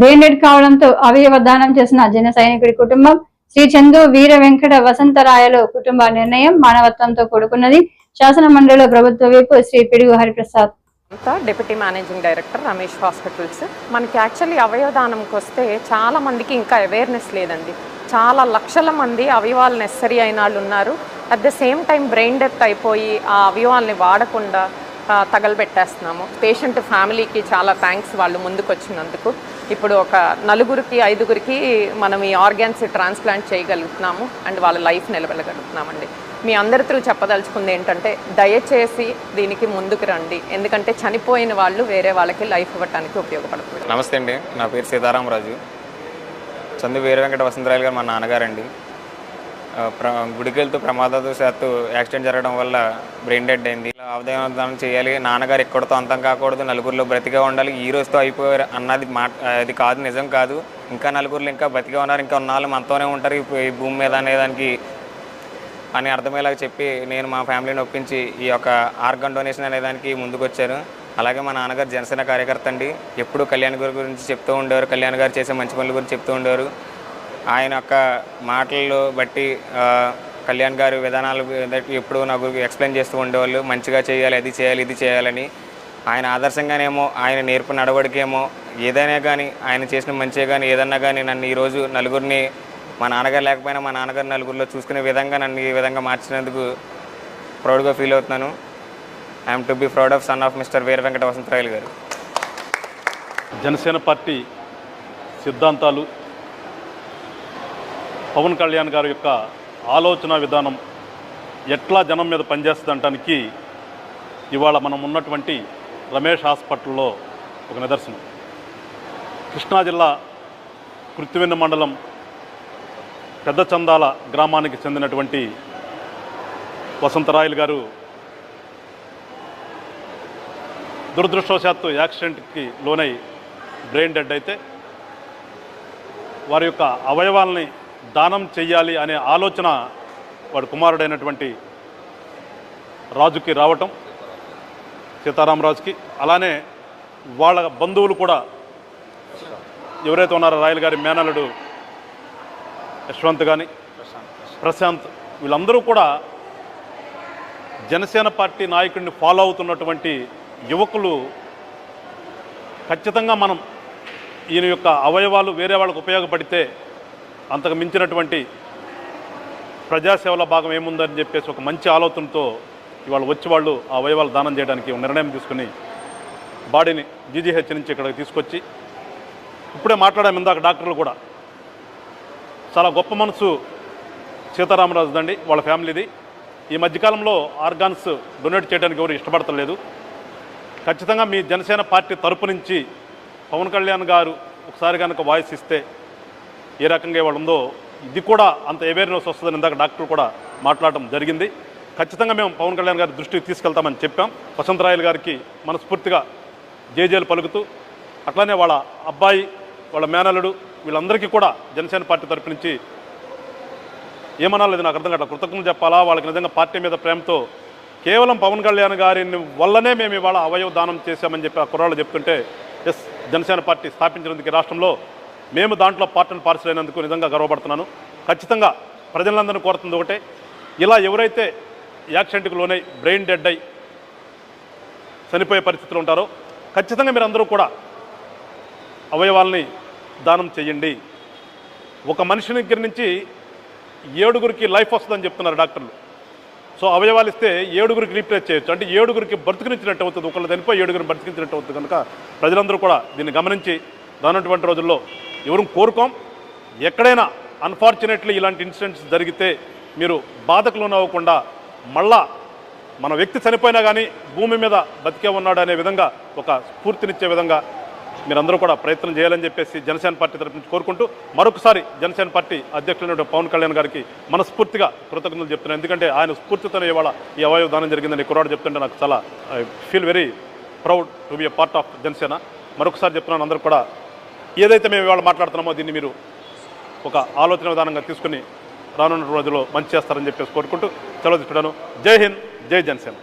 Brain dead కావడంతో అవయవ దానం చేసిన జన సైనికుడి కుటుంబం శ్రీ చందు వీర వెంకట వసంతరాయలు కుటుంబ నిర్ణయం మానవత్వంతో కూడుకున్నది. శాసన మండలిలో ప్రభుత్వ వైపు శ్రీ పిడుగు హరిప్రసాద్. అంతా deputy managing director Ramesh hospitals. మనకి యాక్చువల్లీ అవయవదానంకి వస్తే చాలా మందికి ఇంకా అవేర్నెస్ లేదండి. చాలా లక్షల మంది అవయవాలు నెసరీ అయిన వాళ్ళు ఉన్నారు. At the same time brain death అయిపోయి ఆ అవయవాల్ని వాడకుండా తగలబెట్టేస్తున్నాము. పేషెంట్ ఫ్యామిలీకి చాలా థ్యాంక్స్ వాళ్ళు ముందుకు వచ్చినందుకు ఇప్పుడు ఒక నలుగురికి ఐదుగురికి మనం ఈ ఆర్గాన్స్ ట్రాన్స్ప్లాంట్ చేయగలుగుతున్నాము అండ్ వాళ్ళ లైఫ్ నిలబెలగలుగుతున్నామండి. మీ అందరితో చెప్పదలుచుకుంది ఏంటంటే దయచేసి దీనికి ముందుకు రండి. ఎందుకంటే చనిపోయిన వాళ్ళు వేరే వాళ్ళకి లైఫ్ ఇవ్వడానికి ఉపయోగపడుతుంది. నమస్తే అండి. నా పేరు సీతారామరాజు. చందు వీర వెంకట వసంతరాయలు గారు మా నాన్నగారండి. ప్ర గుడికి వెళ్తూ శాతం యాక్సిడెంట్ జరగడం వల్ల బ్రెయిన్ డెడ్ అయింది. ఇలా చేయాలి. నాన్నగారు ఎక్కడితో అంతం కాకూడదు. నలుగురిలో బ్రతిగా ఉండాలి. ఈ రోజుతో అయిపోయారు అన్నది మాట అది కాదు నిజం కాదు. ఇంకా నలుగురిలో ఇంకా బ్రతిగా ఉన్నారు. ఇంకా ఉన్నాళ్ళు మనతోనే ఉంటారు. ఈ- ఈ భూమి మీద అనేదానికి అని అర్థమయ్యేలాగా చెప్పి నేను మా ఫ్యామిలీని ఒప్పించి ఈ యొక్క ఆర్గన్ డొనేషన్ అనేదానికి ముందుకొచ్చాను. అలాగే మా నాన్నగారు జనసేన కార్యకర్త అండి. ఎప్పుడు కళ్యాణ్ గారి గురించి చెప్తూ ఉండేవారు. కళ్యాణ్ గారు చేసే మంచి పనుల గురించి చెప్తూ ఉండేవారు. ఆయన యొక్క మాటలు బట్టి కళ్యాణ్ గారు విధానాలు ఎప్పుడు నాకు ఎక్స్ప్లెయిన్ చేస్తూ ఉండేవాళ్ళు. మంచిగా చేయాలి అది చేయాలి ఇది చేయాలని. ఆయన ఆదర్శంగానేమో ఆయన నేర్పు నడవడికేమో ఏదైనా కానీ ఆయన చేసిన మంచిగా కానీ ఏదన్నా కానీ నన్ను ఈరోజు నలుగురిని మా నాన్నగారు లేకపోయినా మా నాన్నగారు నలుగురిలో చూసుకునే విధంగా నన్ను ఈ విధంగా మార్చినందుకు ప్రౌడ్గా ఫీల్ అవుతున్నాను. I'm to be proud of son of mister Veera Venkata Vasantharayalu garu. Janasena party సిద్ధాంతాలు పవన్ కళ్యాణ్ గారి యొక్క ఆలోచన విధానం ఎట్లా జనం మీద పనిచేస్తుందటానికి ఇవాళ మనం ఉన్నటువంటి రమేష్ హాస్పిటల్లో ఒక నిదర్శనం. కృష్ణా జిల్లా కృత్తివెన్న మండలం పెద్ద చందాల గ్రామానికి చెందినటువంటి వసంతరాయలు గారు దురదృష్టవశాత్తు యాక్సిడెంట్కి లోనై బ్రెయిన్ డెడ్ అయితే వారి యొక్క అవయవాల్ని దానం చెయ్యాలి అనే ఆలోచన వాడు కుమారుడైనటువంటి రాజుకి రావటం సీతారామరాజుకి అలానే వాళ్ళ బంధువులు కూడా ఎవరైతే ఉన్నారో రాయల్ గారి మేనలుడు యశ్వంత్ కానీ ప్రశాంత్ వీళ్ళందరూ కూడా జనసేన పార్టీ నాయకుడిని ఫాలో అవుతున్నటువంటి యువకులు ఖచ్చితంగా మనం ఈయన యొక్క అవయవాలు వేరే వాళ్ళకు ఉపయోగపడితే అంతకు మించినటువంటి ప్రజాసేవల భాగం ఏముందని చెప్పేసి ఒక మంచి ఆలోచనతో ఇవాళ వచ్చి వాళ్ళు ఆ అవయవాలు దానం చేయడానికి నిర్ణయం తీసుకుని బాడీని జీజీహెచ్ నుంచి ఇక్కడికి తీసుకొచ్చి ఇప్పుడే మాట్లాడాము ఇందాక డాక్టర్లు కూడా. చాలా గొప్ప మనసు సీతారామరాజుదండి వాళ్ళ ఫ్యామిలీది. ఈ మధ్యకాలంలో ఆర్గాన్స్ డొనేట్ చేయడానికి ఎవరు ఇష్టపడతలేదు. ఖచ్చితంగా మీ జనసేన పార్టీ తరపు నుంచి పవన్ కళ్యాణ్ గారు ఒకసారి కనుక వాయిస్ ఇస్తే ఏ రకంగా ఇవాళ ఉందో ఇది కూడా అంత అవేర్నెస్ వస్తుందని ఇందాక డాక్టర్ కూడా మాట్లాడటం జరిగింది. ఖచ్చితంగా మేము పవన్ కళ్యాణ్ గారి దృష్టికి తీసుకెళ్తామని చెప్పాం. వసంతరాయలు గారికి మనస్ఫూర్తిగా జేజేలు పలుకుతూ అట్లానే వాళ్ళ అబ్బాయి వాళ్ళ మేనల్లుడు వీళ్ళందరికీ కూడా జనసేన పార్టీ తరపు నుంచి ఏమనాలేదు నాకు అర్థం కావట్లేదు. కృతజ్ఞతలు చెప్పాలా? వాళ్ళకి నిజంగా పార్టీ మీద ప్రేమతో కేవలం పవన్ కళ్యాణ్ గారి వల్లనే మేము ఇవాళ అవయవ దానం చేశామని చెప్పి ఆ కుర్రాళ్ళు చెప్తుంటే ఎస్ జనసేన పార్టీ స్థాపించినందుకు రాష్ట్రంలో మేము దాంట్లో పార్ట్ పార్సలైనందుకు అయినందుకు నిజంగా గర్వపడుతున్నాను. ఖచ్చితంగా ప్రజలందరినీ కోరుతుంది ఒకటే. ఇలా ఎవరైతే యాక్సిడెంట్కి లోనై బ్రెయిన్ డెడ్ అయి చనిపోయే పరిస్థితులు ఉంటారో ఖచ్చితంగా మీరు అందరూ కూడా అవయవాల్ని దానం చేయండి. ఒక మనిషి దగ్గర నుంచి ఏడుగురికి లైఫ్ వస్తుందని చెప్తున్నారు డాక్టర్లు. సో అవయవాలు ఇస్తే ఏడుగురికి రీప్లేస్ చేయొచ్చు. అంటే ఏడుగురికి బ్రతికినిచ్చినట్టు అవుతుంది. ఒకళ్ళు చనిపోయి ఏడుగురిని బ్రతికించినట్టు అవుతుంది కనుక ప్రజలందరూ కూడా దీన్ని గమనించి రానటువంటి రోజుల్లో ఎవరు కోరుకోం? ఎక్కడైనా అన్ఫార్చునేట్లీ ఇలాంటి ఇన్సిడెంట్స్ జరిగితే మీరు బాధకు లోనవ్వకుండా మళ్ళా మన వ్యక్తి చనిపోయినా కానీ భూమి మీద బతికే ఉన్నాడు అనే విధంగా ఒక స్ఫూర్తినిచ్చే విధంగా మీరందరూ కూడా ప్రయత్నం చేయాలని చెప్పేసి జనసేన పార్టీ తరపు నుంచి కోరుకుంటూ మరొకసారి జనసేన పార్టీ అధ్యక్షులైన పవన్ కళ్యాణ్ గారికి మనస్ఫూర్తిగా కృతజ్ఞతలు చెప్తున్నాను ఎందుకంటే ఆయన స్ఫూర్తితోనే ఇవాళ ఈ అవయవ దానం జరిగిందని కురాడు చెప్తుంటే నాకు చాలా I feel very proud to be a part of Janasena. మరొకసారి చెప్తున్నాను అందరూ కూడా ఏదైతే మేము ఇవాళ మాట్లాడుతున్నామో దీన్ని మీరు ఒక ఆలోచన విధానంగా తీసుకుని రానున్న రోజుల్లో మంచి చేస్తారని చెప్పేసి కోరుకుంటూ సెలవు తీసుకుంటాను. జై హింద్ జై జనసేన.